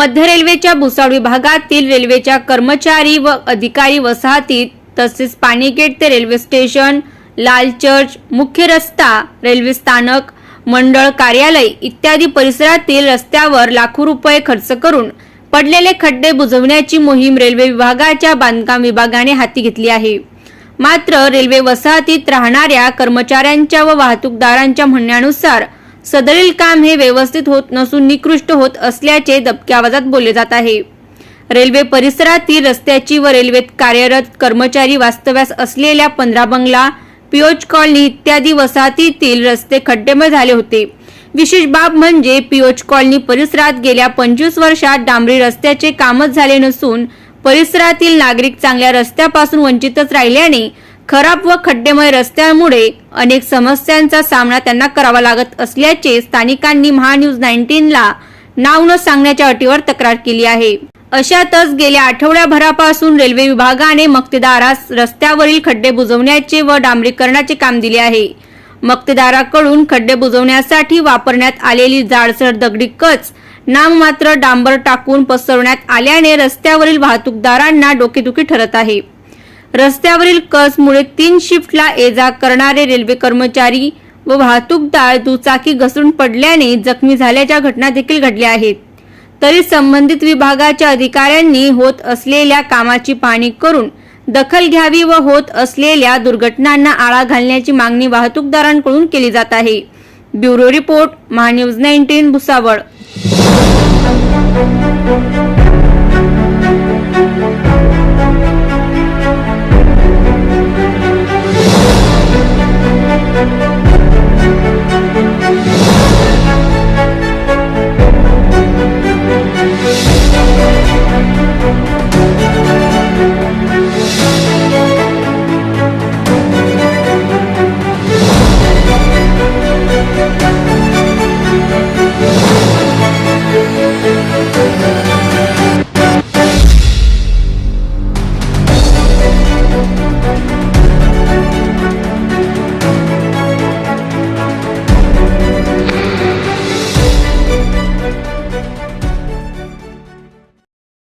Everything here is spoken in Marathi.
मध्य रेल्वेच्या भुसावळ विभागातील रेल्वेच्या कर्मचारी व अधिकारी वसाहतीत तसेच पाणीगेट ते रेल्वे स्टेशन लाल चर्च मुख्य रस्ता रेल्वे स्थानक मंडळ कार्यालय इत्यादी परिसरातील रस्त्यावर लाखो रुपये खर्च करून पडलेले खड्डे बुजवण्याची मोहीम रेल्वे विभागाच्या बांधकाम विभागाने हाती घेतली आहे. मात्र रेल्वे वसाहतीत राहणाऱ्या कर्मचाऱ्यांच्या व वाहतूकदारांच्या म्हणण्यानुसार सदरील काम हे व्यवस्थित होत नसून निकृष्ट होत असल्याचे दबक्या आवाजात बोलले जात आहे. रेल्वे परिसरातील रस्त्याची व रेल्वेत कार्यरत कर्मचारी वास्तव्यास असलेल्या पंधरा बंगला पियोज कॉलनी इत्यादी वसाहतीतील रस्ते खड्डेमय झाले होते. विशेष बाब म्हणजे पियोज कॉलनी परिसरात गेल्या पंचवीस वर्षात डांबरी रस्त्याचे कामच झाले नसून परिसरातील नागरिक चांगल्या रस्त्यापासून वंचितच राहिल्याने खराब व खड्डेमय रस्त्यांमुळे अनेक समस्यांचा सामना त्यांना करावा लागत असल्याचे स्थानिकांनी महान्यूज नाईन्टीनला नाव न सांगण्याच्या अटीवर तक्रार केली आहे. अशातच गेल्या आठवड्याभरापासून रेल्वे विभागाने मक्तेदारास रस्त्यावरील खड्डे बुजवण्याचे व डांबरीकरणाचे काम दिले आहे. मक्तेदाराकडून खड्डे बुजवण्यासाठी वापरण्यात आलेली जाडसर दगडी कच नाममात्र डांबर टाकून पसरवण्यात आल्याने रस्त्यावरील वाहतूकदारांना डोकेदुखी ठरत आहे. रस्त्यावरील कसमुळे तीन शिफ्टला ये जा करणारे रेल्वे कर्मचारी व वाहतूकदार दुचाकी घसरून पडल्याने जखमी झाल्याच्या घटना देखील घडल्या आहेत. तरी संबंधित विभागाच्या अधिकाऱ्यांनी होत असलेल्या कामाची पाहणी करून दखल घ्यावी व होत असलेल्या दुर्घटनांना आळा घालण्याची मागणी वाहतूकदारांकडून केली जात आहे. Bureau report Maha news nineteen Bhusawal.